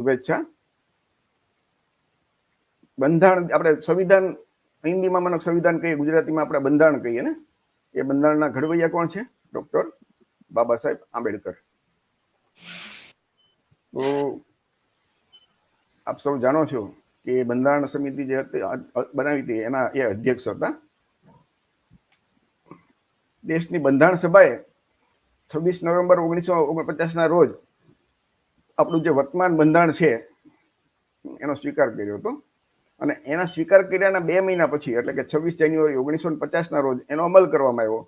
શુભેચ્છા. બંધારણ, આપણે સંવિધાન, હિન્દીમાં મને સંવિધાન કહીએ, ગુજરાતીમાં આપણે બંધારણ કહીએ ને? એ બંધારણના ઘડવૈયા કોણ છે? ડોક્ટર બાબા સાહેબ આંબેડકર. તો આપ સૌ જાણો છો કે બંધારણ સમિતિ જે બનાવી હતી, એના એ અધ્યક્ષ હતા. દેશની બંધારણ સભાએ છવ્વીસ નવેમ્બર ઓગણીસો ઓગણપચાસના રોજ આપણું જે વર્તમાન બંધારણ છે, એનો સ્વીકાર કર્યો હતો. અને એના સ્વીકાર કર્યાના બે મહિના પછી, એટલે કે છવ્વીસ જાન્યુઆરી ઓગણીસો પચાસના રોજ એનો અમલ કરવામાં આવ્યો.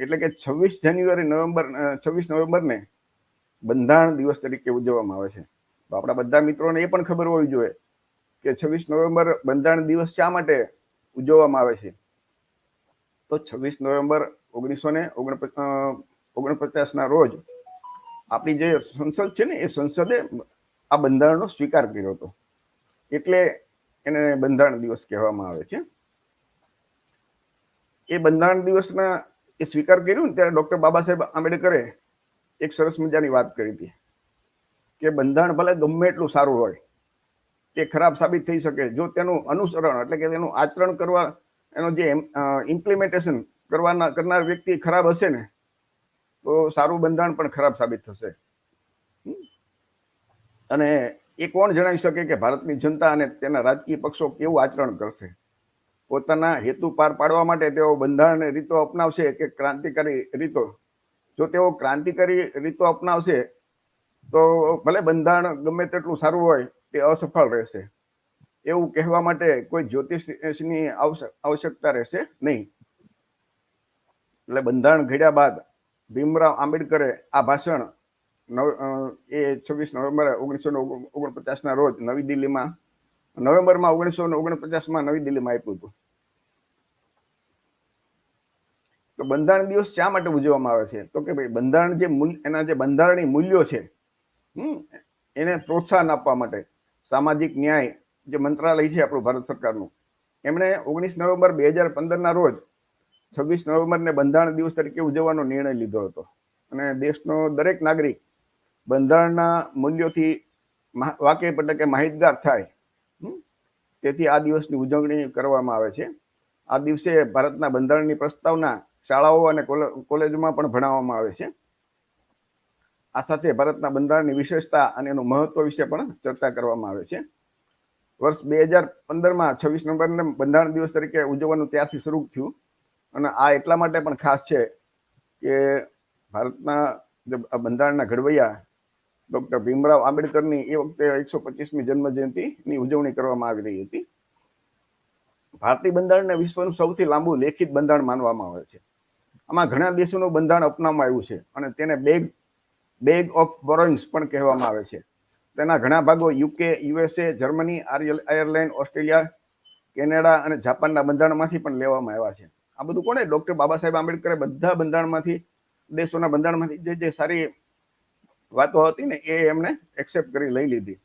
એટલે કે છવ્વીસ જાન્યુઆરી નવેમ્બર છવ્વીસ નવેમ્બરને બંધારણ દિવસ તરીકે ઉજવવામાં આવે છે. તો આપણા બધા મિત્રોને એ પણ ખબર હોવી જોઈએ કે છવ્વીસ નવેમ્બર બંધારણ દિવસ શા માટે ઉજવવામાં આવે છે. તો છવ્વીસ નવેમ્બર ઓગણીસો ને ઓગણપચાસના રોજ આપણી જે સંસદ છે ને, એ સંસદે આ બંધારણનો સ્વીકાર કર્યો હતો. એટલે એને બંધારણ દિવસ કહેવામાં આવે છે. એ બંધારણ દિવસના એ સ્વીકાર કર્યું ને, ત્યારે ડૉક્ટર બાબા સાહેબ આંબેડકરે એક સરસ મજાની વાત કરી હતી કે બંધારણ ભલે ગમે એટલું સારું હોય તે ખરાબ સાબિત થઈ શકે. જો તેનું અનુસરણ એટલે કે તેનું આચરણ કરવા, એનો જે ઇમ્પ્લિમેન્ટેશન કરવાના, કરનાર વ્યક્તિ ખરાબ હશે ને તો સારું બંધારણ પણ ખરાબ સાબિત થશે. અને એ કોણ જણાવી શકે કે ભારતની જનતા અને તેના રાજકીય પક્ષો કેવું આચરણ કરશે? પોતાના હેતુ પાર પાડવા માટે તેઓ બંધારણ રીતો અપનાવશે કે ક્રાંતિકારી રીતો? જો તેઓ ક્રાંતિકારી રીતો અપનાવશે, તો ભલે બંધારણ ગમે તેટલું સારું હોય, તે અસફળ રહેશે. એવું કહેવા માટે કોઈ જ્યોતિષની આવશ્યકતા રહેશે નહીં. એટલે બંધારણ ઘડ્યા બાદ ભીમરાવ આંબેડકરે આ ભાષણ નવ એ છવ્વીસ નવેમ્બર ઓગણીસો ઓગણપચાસના રોજ નવી દિલ્હીમાં, નવેમ્બરમાં ઓગણીસો ઓગણપચાસમાં નવી દિલ્હીમાં આપ્યું હતું. તો બંધારણ દિવસ શા માટે ઉજવવામાં આવે છે? તો કે ભાઈ, બંધારણ જે મૂલ્ય, એના જે બંધારણીય મૂલ્યો છે એને પ્રોત્સાહન આપવા માટે સામાજિક ન્યાય જે મંત્રાલય છે આપણું ભારત સરકારનું, એમણે ઓગણીસ નવેમ્બર બે હજાર પંદરના રોજ છવ્વીસ નવેમ્બરને બંધારણ દિવસ તરીકે ઉજવવાનો નિર્ણય લીધો હતો. અને દેશનો દરેક નાગરિક બંધારણના મૂલ્યોથી વાકેફ એટલે કે માહિતગાર થાય તેથી આ દિવસની ઉજવણી કરવામાં આવે છે. આ દિવસે ભારતના બંધારણની પ્રસ્તાવના શાળાઓ અને કોલેજોમાં પણ ભણાવવામાં આવે છે. આ સાથે ભારતના બંધારણની વિશેષતા અને એનું મહત્વ વિશે પણ ચર્ચા કરવામાં આવે છે. વર્ષ બે હજાર પંદરમાં છવ્વીસ નવેમ્બરને બંધારણ દિવસ તરીકે ઉજવવાનું ત્યારથી શરૂ થયું. અને આ એટલા માટે પણ ખાસ છે કે ભારતના જે બંધારણના ઘડવૈયા ડૉક્ટર ભીમરાવ આંબેડકરની એ વખતે એકસો પચીસમી જન્મજયંતિની ઉજવણી કરવામાં આવી રહી હતી. ભારતીય બંધારણને વિશ્વનું સૌથી લાંબુ લેખિત બંધારણ માનવામાં આવે છે. આમાં ઘણા દેશોનું બંધારણ અપનાવવામાં આવ્યું છે અને તેને બેગ બેગ ઓફ બોરોઇંગ્સ પણ કહેવામાં આવે છે. તેના ઘણા ભાગો UK, USA, Germany, Ireland, Australia, Canada અને જાપાનના બંધારણમાંથી પણ લેવામાં આવ્યા છે. આ બધું કોને ડોક્ટર બાબા સાહેબ આંબેડકરે બધા બંધારણમાંથી, દેશોના બંધારણમાંથી જે જે સારી વાતો હતી ને એ એમણે એક્સેપ્ટ કરી, લઈ લીધી.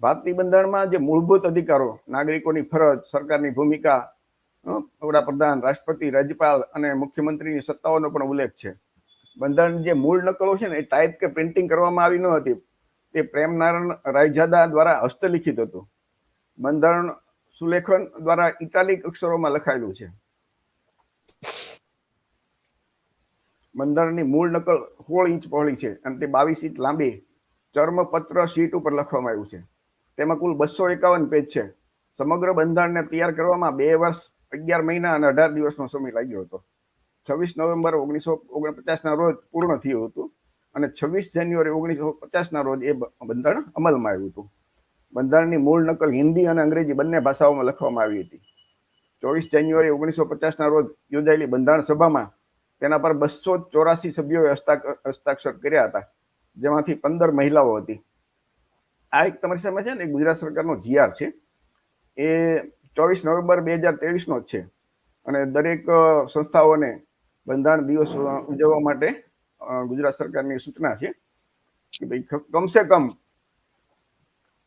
ભારતીય બંધારણમાં જે મૂળભૂત અધિકારો, નાગરિકોની ફરજ, સરકારની ભૂમિકા વડાપ્રધાન, રાષ્ટ્રપતિ, રાજ્યપાલ અને મુખ્યમંત્રીની સત્તાઓનો પણ ઉલ્લેખ છે. બંધારણ જે મૂળ નકલો છે ને એ ટાઈપ કે પ્રિન્ટિંગ કરવામાં આવી ન હતી, તે પ્રેમનારાયણ રાયજાદા દ્વારા હસ્તલિખિત હતું. બંધારણ સુલેખન દ્વારા ઇટાલિક અક્ષરોમાં લખાયેલું છે. બંધારણની મૂળ નકલ સોળ ઇંચ પહોળી છે અને તે બાવીસ ઇંચ લાંબી ચર્મપત્ર શીટ ઉપર લખવામાં આવ્યું છે. તેમાં કુલ બસો એકાવન પેજ છે. સમગ્ર બંધારણને તૈયાર કરવામાં બે વર્ષ, અગિયાર મહિના અને અઢાર દિવસનો સમય લાગ્યો હતો. છવ્વીસ નવેમ્બર ઓગણીસો, ઓગણપચાસના રોજ પૂર્ણ થયું હતું અને છવ્વીસ જાન્યુઆરી ઓગણીસો પચાસના રોજ એ બંધારણ અમલમાં આવ્યું હતું. બંધારણની મૂળ નકલ હિન્દી અને અંગ્રેજી બંને ભાષાઓમાં લખવામાં આવી હતી. ચોવીસ જાન્યુઆરી ઓગણીસો પચાસના રોજ યોજાયેલી બંધારણ સભામાં તેના પર બસો ચોરાસી સભ્યોએ હસ્તાક્ષર કર્યા હતા, જેમાંથી પંદર મહિલાઓ હતી. આ એક તમારી સામે છે ને ગુજરાત સરકારનો જીઆર છે. એ ચોવીસ નવેમ્બર બે હજાર ત્રેવીસનો જ છે. અને દરેક સંસ્થાઓને બંધારણ દિવસ ઉજવવા માટે ગુજરાત સરકારની સૂચના છે કે ભાઈ કમસે કમ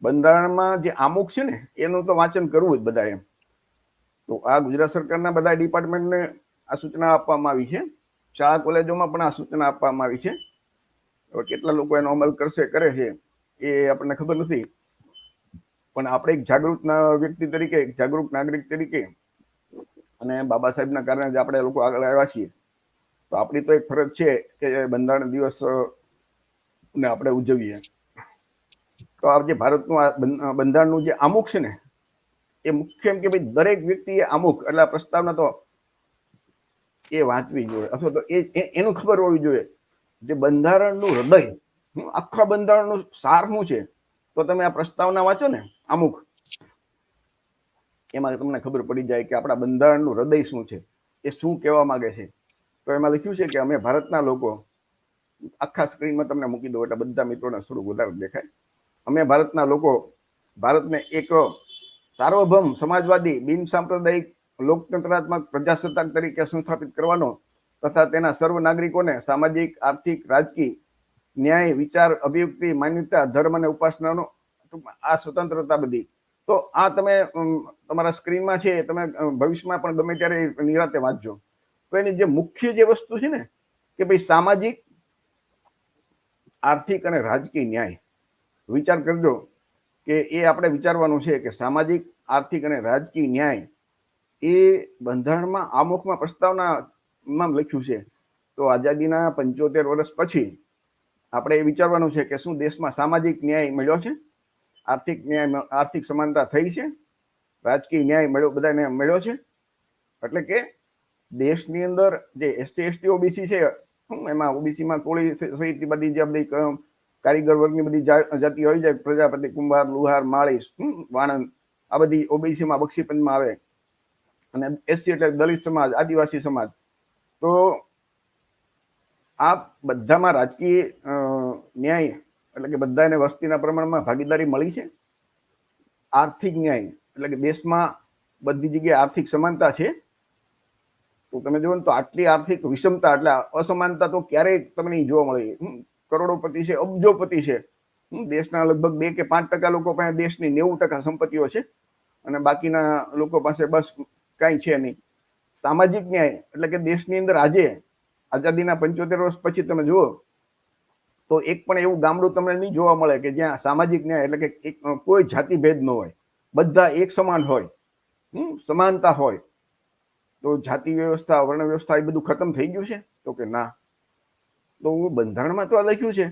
બંધારણમાં જે આમુખ છે ને, એનું તો વાંચન કરવું જ બધા એમ તો આ ગુજરાત સરકારના બધા ડિપાર્ટમેન્ટને આ સૂચના આપવામાં આવી છે. શાળા કોલેજોમાં પણ આ સૂચના આપવામાં આવી છે. હવે કેટલા લોકો એનો અમલ કરશે, કરે છે, એ આપણને ખબર નથી. પણ આપણે એક જાગૃત વ્યક્તિ તરીકે, એક જાગૃત નાગરિક તરીકે અને બાબા સાહેબના કારણે જ આપણે લોકો આગળ આવ્યા છીએ. તો આપણી તો એક ફરજ છે કે બંધારણ દિવસ ને આપણે ઉજવીએ. તો આ જે ભારતનું આ બંધારણનું જે આમુખ છે ને, એ મુખ્ય એમ કે ભાઈ દરેક વ્યક્તિએ આમુખ. એટલે આ પ્રસ્તાવના તો એ વાંચવી જોઈએ. અથવા તો એ એનું ખબર હોવી જોઈએ જે બંધારણનું હૃદય આખા બંધારણનું સાર શું છે? તો તમે આ પ્રસ્તાવના વાંચો ને, અમુક. એમાં તમને ખબર પડી જાય કે આપણા બંધારણનું હૃદય શું છે? એ શું કહેવા માંગે છે? તો એમાં લખ્યું છે કે અમે ભારતના લોકો, આખા સ્ક્રીનમાં તમને મૂકી દો એટલે બધા મિત્રોને થોડું વધારે દેખાય. અમે ભારતના લોકો, ભારતને એક સાર્વભૌમ સમાજવાદી બિન સાંપ્રદાયિક લોકતંત્રાત્મક પ્રજાસત્તાક તરીકે સંસ્થાપિત કરવાનો તથા તેના સર્વ નાગરિકોને સામાજિક, આર્થિક, રાજકીય, ન્યાય, વિચાર, અભિવ્યક્તિ, માન્યતા, ધર્મ અને ઉપાસનાનો આ સ્વતંત્રતા બધી. તો આ તમે તમારા સ્ક્રીનમાં છે તમે ભવિષ્યમાં પણ ગમે ત્યારે નિરાતે વાંચજો. તો એની જે મુખ્ય જે વસ્તુ છે ને, કે ભાઈ સામાજિક, આર્થિક અને રાજકીય ન્યાય. વિચાર કરજો કે એ આપણે વિચારવાનું છે કે સામાજિક, આર્થિક અને રાજકીય ન્યાય એ બંધારણમાં આમુખમાં પ્રસ્તાવનામાં લખ્યું છે. તો આઝાદીના પંચોતેર વર્ષ પછી આપણે એ વિચારવાનું છે કે શું દેશમાં સામાજિક ન્યાય મળ્યો છે? આર્થિક ન્યાય આર્થિક સમાનતા થઈ છે? રાજકીય ન્યાય મળ્યો, બધાને મળ્યો છે? એટલે કે દેશની અંદર જે એસટી એસટી ઓબીસી છે એમાં ઓબીસીમાં કોળી સહિત બધી જે બધી કારીગર વર્ગની બધી જાતિ હોય છે, પ્રજાપતિ કુંભાર, લુહાર, માળીસ વાણંદ, આ બધી ઓબીસીમાં બક્ષીપંચમાં આવે. અને એસસી એટલે દલિત સમાજ, આદિવાસી સમાજ. તો આ બધામાં રાજકીય ન્યાય એટલે કે બધાને વસ્તીના પ્રમાણમાં ભાગીદારી મળી છે. આર્થિક ન્યાય એટલે કે દેશમાં બધી જગ્યાએ આર્થિક સમાનતા છે. તો તમે જુઓ ને તો આટલી આર્થિક વિષમતા એટલે અસમાનતા તો ક્યારેય તમને જોવા મળે. કરોડોપતિ છે, અબજોપતિ છે. દેશના લગભગ બે કે પાંચ ટકા લોકો પાસે દેશની નેવું ટકા સંપત્તિઓ છે. અને બાકીના લોકો પાસે બસ કાંઈ છે નહીં. સામાજિક ન્યાય, એટલે કે દેશની અંદર આજે, આઝાદીના પંચોતેર વર્ષ પછી તમે જુઓ, તો એક પણ એવું ગામડું તમને નહીં જોવા મળે કે જ્યાં સામાજિક ન્યાય, એટલે કે કોઈ જાતિ ભેદ ન હોય. બધા એક સમાન હોય. સમાનતા હોય. તો જાતિ વ્યવસ્થા, વર્ણ વ્યવસ્થા એ બધું ખતમ થઈ ગયું છે? તો કે ના. તો બંધારણમાં તો આ લખ્યું છે.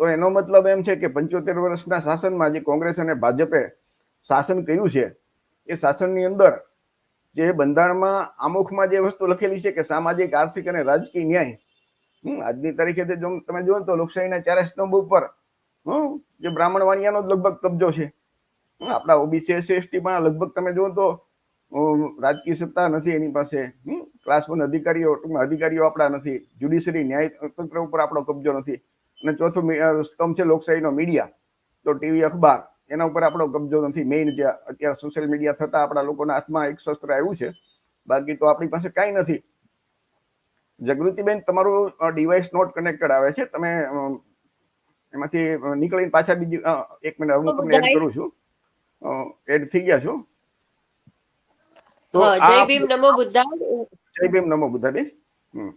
તો એનો મતલબ એમ છે કે પંચોતેર વર્ષના શાસનમાં જે કોંગ્રેસ અને ભાજપે શાસન કર્યું છે, એ શાસનની અંદર જે બંધારણમાં આમુખમાં જે વસ્તુ લખેલી છે કે સામાજિક આર્થિક અને રાજકીય ન્યાય આજની તારીખે જો તમે જુઓ તો લોકશાહીના ચારે સ્તંભ ઉપર હમ, જે બ્રાહ્મણ વાણિયાનો જ લગભગ કબજો છે. આપણા ઓબીસી એસસી એસટી માં લગભગ તમે જુઓ તો રાજકીય સત્તા નથી એની પાસે ક્લાસ વન અધિકારીઓ અધિકારીઓ આપણા નથી જ્યુડિશરી ન્યાય તંત્ર ઉપર આપણો કબજો નથી. અને ચોથો સ્તંભ છે લોકશાહીનો મીડિયા તો ટીવી અખબાર એના ઉપર આપણો કબજો નથી. મેઇન જે અત્યારે સોશિયલ મીડિયા થતા આપણા લોકોના હાથમાં એક શસ્ત્ર આવ્યું છે. બાકી તો આપણી પાસે કાંઈ નથી. જાગૃતિબેન તમારું ડિવાઇસ નોટ કનેક્ટેડ આવે છે. તમે એમાંથી નીકળીને પાછા બીજી એક મિનિટ હું તમને એડ કરું છું. એડ થઈ ગયા છો? તો જય ભીમ નમો બુદ્ધાય જય ભીમ નમો બુદ્ધાય હમ.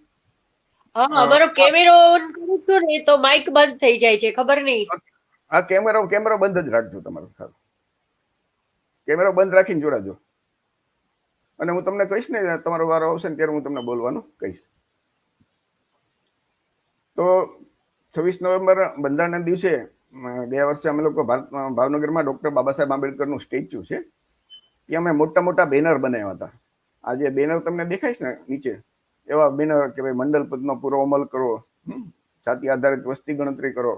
હા હા. અમારો કેમેરો ઓન કરું છું ને તો માઇક બંધ થઈ જાય છે ખબર નહીં? આ કેમેરો કેમેરો બંધ જ રાખજો તમારો સારું કેમેરો બંધ રાખીને જોડાજો. અને હું તમને કહીશ ને, તમારો વારો આવશે ને ત્યારે હું તમને બોલવાનું કહીશ. તો છવ્વીસ નવેમ્બર, બંધારણના દિવસે બે વર્ષે અમે લોકો ભારત ભાવનગરમાં ડૉક્ટર બાબા સાહેબ આંબેડકરનું સ્ટેચ્યુ છે. ત્યાં અમે મોટા મોટા બેનર બનાવ્યા હતા. આ જે બેનર તમને દેખાય છે ને, નીચે? એવા બેનર કે ભાઈ મંડલ પદનો પૂરો અમલ કરો જાતિ આધારિત વસ્તી ગણતરી કરો.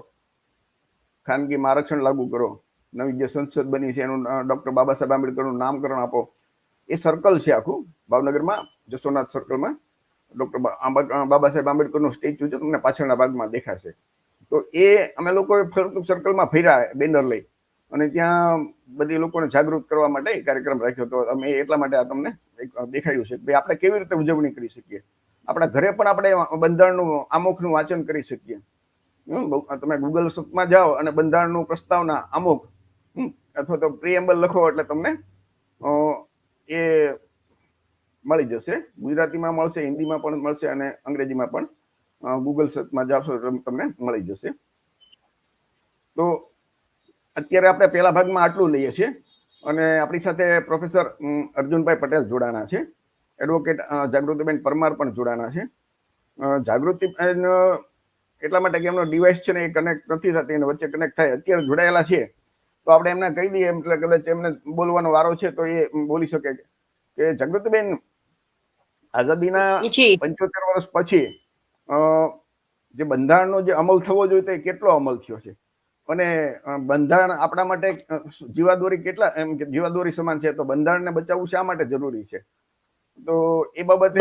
ખાનગીમાં આરક્ષણ લાગુ કરો, નવી જે સંસદ બની છે એનું ડૉક્ટર બાબા સાહેબ આંબેડકરનું નામકરણ આપો. એ સર્કલ છે આખું ભાવનગરમાં, જસોનાથ સર્કલમાં ડોક્ટર બાબા સાહેબ આંબેડકરનું સ્ટેચ્યુ છે, તમને પાછળના ભાગમાં દેખાશે. તો એ અમે લોકોએ ફરતું સર્કલમાં ફેર્યા બેનર લઈ. અને ત્યાં બધી લોકોને જાગૃત કરવા માટે કાર્યક્રમ રાખ્યો હતો. અમે એટલા માટે આ તમને એક દેખાડ્યું છે કે આપણે કેવી રીતે ઉજવણી કરી શકીએ. આપણા ઘરે પણ આપણે બંધારણનું, આમુખનું વાંચન કરી શકીએ. તમે ગૂગલ સર્ચમાં જાઓ અને બંધારણનું પ્રસ્તાવના અમુક અથવા તો પ્રિએમ્બલ લખો એટલે તમને એ મળી જશે. ગુજરાતીમાં મળશે, હિન્દીમાં પણ મળશે અને અંગ્રેજીમાં પણ ગૂગલ સર્ચમાં જાશો તમને મળી જશે. તો અત્યારે આપણે પહેલા ભાગમાં આટલું લઈએ છીએ અને આપણી સાથે પ્રોફેસર અર્જુનભાઈ પટેલ જોડાણા છે. એડવોકેટ જાગૃતિબેન પરમાર પણ જોડાણા છે. જાગૃતિ એટલા માટે કે એમનો ડિવાઇસ છે ને એ કનેક્ટ નથી થતી અને વચ્ચે કનેક્ટ થાય. અત્યારે જોડાયેલા છે. તો આપણે એમને કહી દઈએ એટલે કદાચ એમને બોલવાનો વારો છે તો એ બોલી શકે કે જગતબેન આઝાદીના પંચોતેર વર્ષ પછી જે બંધારણનો જે અમલ થવો જોઈએ તે કેટલો અમલ થયો છે? અને બંધારણ આપણા માટે જીવાદોરી કેટલા એમ કે જીવાદોરી સમાન છે તો બંધારણને બચાવવું શા માટે જરૂરી છે? તો એ બાબતે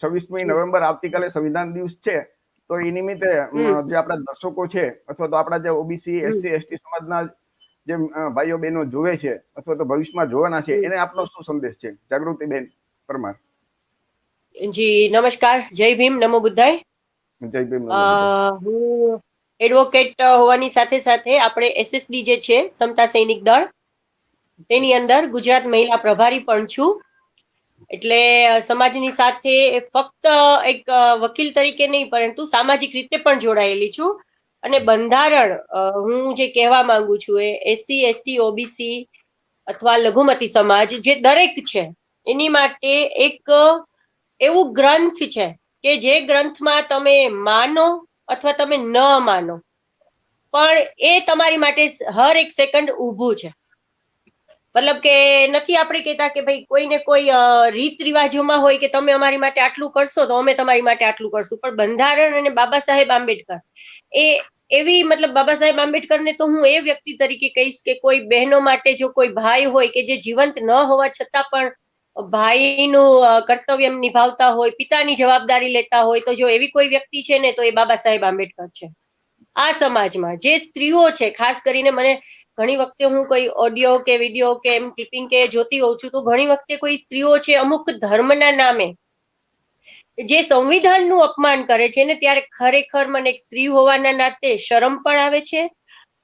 છવ્વીસમી નવેમ્બર આવતીકાલે સંવિધાન દિવસ છે તો એ નિમિત્તે જે આપણા દર્શકો છે અથવા તો આપણા જે ઓબીસી એસસી એસટી સમાજના જે ભાઈઓ બહેનો જોવે છે અથવા તો ભવિષ્યમાં જોવાના છે એને આપનો શું સંદેશ છે? જાગૃતિબેન પરમાર. જી નમસ્કાર. જય ભીમ નમો બુદ્ધાય. જય ભીમ હું એડવોકેટ હોવાની સાથે સાથે આપણે એસએસડી જે છે સમતા સૈનિક દળ તેની અંદર ગુજરાત મહિલા પ્રભારી પણ છું. એટલે સમાજની સાથે ફક્ત એક વકીલ તરીકે નહીં, પરંતુ સામાજિક રીતે પણ જોડાયેલી છું. અને બંધારણ હું જે કહેવા માંગુ છું એ એસસી, એસટી, ઓબીસી અથવા લઘુમતી સમાજ જે દરેક છે, એની માટે એક એવું ગ્રંથ છે કે જે ગ્રંથમાં તમે માનો અથવા તમે ન માનો. પણ એ તમારી માટે હર એક સેકન્ડ ઊભું છે. મતલબ કે નથી આપણે કહેતા કે ભાઈ કોઈને કોઈ રીત રિવાજોમાં હોય કે તમે અમારી માટે આટલું કરશો તો અમે તમારી માટે આટલું કરશું. પણ બંધારણ અને બાબા સાહેબ આંબેડકર એ એવી મતલબ બાબા સાહેબ આંબેડકરને તો હું એ વ્યક્તિ તરીકે કહીશ કે કોઈ બહેનો માટે જો કોઈ ભાઈ હોય કે જે જીવંત ન હોવા છતાં પણ ભાઈનું કર્તવ્ય નિભાવતા હોય, પિતાની જવાબદારી લેતા હોય તો જો એવી કોઈ વ્યક્તિ છે ને તો એ બાબા સાહેબ આંબેડકર છે. આ સમાજમાં જે સ્ત્રીઓ છે, ખાસ કરીને મને ઘણી વખતે હું કોઈ ઓડિયો કે વીડિયો કે એમ ક્લિપિંગ કે જોતી હોઉં છું તો ઘણી વખતે કોઈ સ્ત્રીઓ છે અમુક ધર્મના નામે જે સંવિધાનનું અપમાન કરે છે ને ત્યારે ખરેખર મને એક સ્ત્રી હોવાના નાતે શરમ પણ આવે છે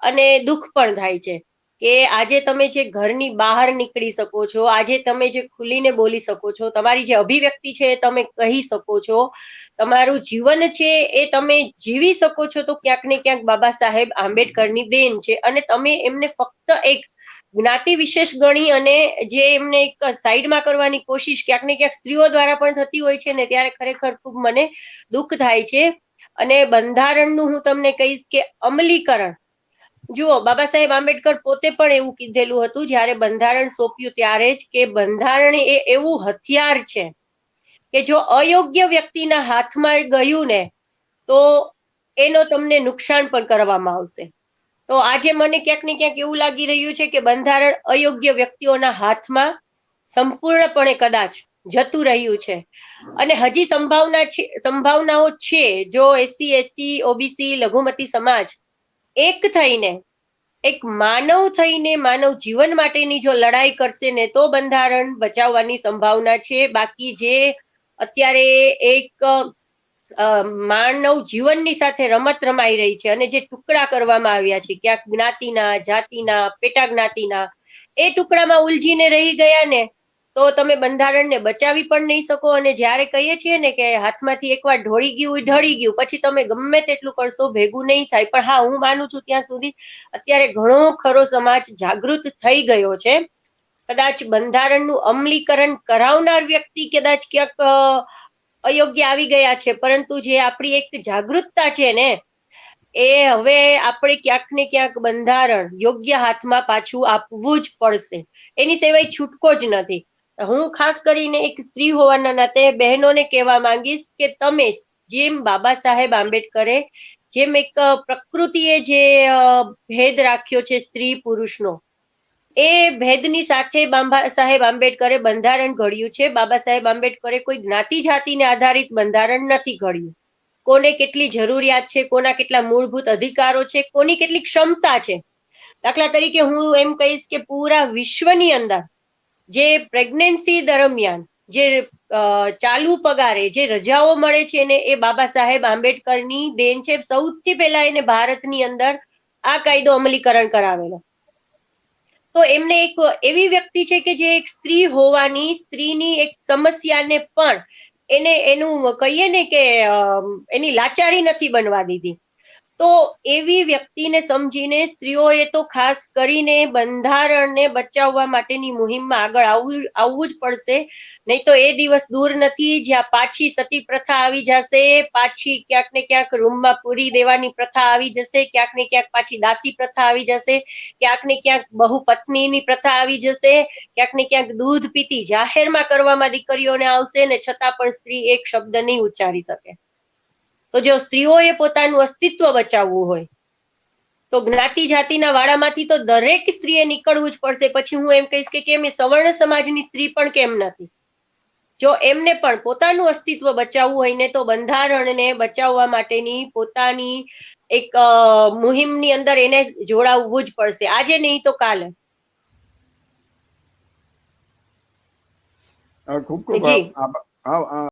અને દુઃખ પણ થાય છે. કે આજે તમે જે ઘરની બહાર નીકળી શકો છો, આજે તમે જે ખુલીને બોલી શકો છો, તમારી જે અભિવ્યક્તિ છે એ તમે કહી શકો છો, તમારું જીવન છે એ તમે જીવી શકો છો તો ક્યાંક ને ક્યાંક બાબા સાહેબ આંબેડકરની દેન છે અને તમે એમને ફક્ત એક જ્ઞાતિ વિશેષ ગણી અને જે એમને એક સાઈડમાં કરવાની કોશિશ ક્યાંક ને ક્યાંક સ્ત્રીઓ દ્વારા પણ થતી હોય છે ને ત્યારે ખરેખર ખૂબ મને દુઃખ થાય છે. અને બંધારણનું હું તમને કહીશ કે અમલીકરણ જુઓ, બાબા સાહેબ આંબેડકર પોતે પણ એવું કીધેલું હતું, જ્યારે બંધારણ સોંપ્યું ત્યારે જ કે બંધારણ એ એવું હથિયાર છે કે જો અયોગ્ય વ્યક્તિના હાથમાં ગયું ને, તો એનો તમને નુકસાન પણ કરવામાં આવશે. તો આજે મને ક્યાંક ને ક્યાંક એવું લાગી રહ્યું છે કે બંધારણ અયોગ્ય વ્યક્તિઓના હાથમાં સંપૂર્ણપણે કદાચ જતું રહ્યું છે. અને હજી સંભાવના છે, સંભાવનાઓ છે, જો એસસી, એસટી, ઓબીસી, લઘુમતી સમાજ એક થઈને, એક માનવ થઈને માનવ જીવન માટેની જો લડાઈ કરશે ને તો બંધારણ બચાવવાની સંભાવના છે. બાકી જે અત્યારે એક માનવ જીવનની સાથે રમત રમાઈ રહી છે અને જે ટુકડા કરવામાં આવ્યા છે, ક્યાંક જ્ઞાતિના, જાતિના, પેટા જ્ઞાતિના, એ ટુકડામાં ઉલજીને રહી ગયા ને તો તમે બંધારણને બચાવી પણ નહીં શકો અને જ્યારે કહીએ છીએ ને કે હાથમાંથી એકવાર ઢોળી ગયું ઢળી ગયું, પછી તમે ગમે તેટલું કરશો, ભેગું નહીં થાય. પણ હા, હું માનું છું ત્યાં સુધી અત્યારે ઘણો ખરો સમાજ જાગૃત થઈ ગયો છે. કદાચ બંધારણનું અમલીકરણ કરાવનાર વ્યક્તિ કદાચ ક્યાંક અયોગ્ય આવી ગયા છે. પરંતુ જે આપણી એક જાગૃતતા છે ને, એ હવે આપણે ક્યાંક ને ક્યાંક બંધારણ યોગ્ય હાથમાં પાછું આપવું જ પડશે. એની સિવાય છૂટકો જ નથી. હું ખાસ કરીને એક સ્ત્રી હોવાના નાતે બહેનોને કહેવા માંગીશ કે તમે જેમ બાબા સાહેબ આંબેડકરે જેમ એક પ્રકૃતિએ જે ભેદ રાખ્યો છે સ્ત્રી પુરુષનો, એ ભેદની સાથે બાબા સાહેબ આંબેડકરે બંધારણ ઘડ્યું છે. બાબા સાહેબ આંબેડકરે કોઈ જ્ઞાતિ જાતિને આધારિત બંધારણ નથી ઘડ્યું. કોને કેટલી જરૂરિયાત છે, કોના કેટલા મૂળભૂત અધિકારો છે, કોની કેટલી ક્ષમતા છે. દાખલા તરીકે હું એમ કહીશ કે પૂરા વિશ્વની અંદર જે પ્રેગ્નન્સી દરમિયાન જે ચાલુ પગારે જે રજાઓ મળે છે ને એ બાબા સાહેબ આંબેડકરની દેન છે, સૌથી પહેલા એને ભારતની અંદર આ કાયદો અમલીકરણ કરાવેલો. તો એમને એક એવી વ્યક્તિ છે કે જે એક સ્ત્રી હોવાની, સ્ત્રીની એક સમસ્યાને પણ એને એનું કહીએ ને કે એની લાચારી નથી બનવા દીધી. તો એવી વ્યક્તિને સમજીને સ્ત્રીઓએ તો ખાસ કરીને બંધારણને બચાવવા માટેની મુહિમમાં આગળ આવવું આવવું જ પડશે. નહીં તો એ દિવસ દૂર નથી, જ્યાં પાછી સતી પ્રથા આવી જશે, પાછી ક્યાંક ને ક્યાંક રૂમમાં પૂરી દેવાની પ્રથા આવી જશે, ક્યાંક ને ક્યાંક પાછી દાસી પ્રથા આવી જશે, ક્યાંક ને ક્યાંક બહુ પત્નીની પ્રથા આવી જશે, ક્યાંક ને ક્યાંક દૂધ પીતી જાહેરમાં કરવામાં દીકરીઓને આવશે ને છતાં પણ સ્ત્રી એક શબ્દ નહીં ઉચ્ચારી શકે. તો જો સ્ત્રીઓએ પોતાનું અસ્તિત્વ બચાવવું હોય તો જ્ઞાતિ જાતિના વાળામાંથી તો દરેક સ્ત્રીએ નીકળવું જ પડશે. પછી હું એમ કહીશ કે કેમ એ સવર્ણ સમાજની સ્ત્રી પણ કેમ નથી? જો એમને પણ પોતાનું અસ્તિત્વ બચાવવું હોય ને તો બંધારણને બચાવવા માટેની પોતાની એક મુહિમની અંદર એને જોડાવવું જ પડશે. આજે નહીં તો કાલે. ખૂબ ખૂબ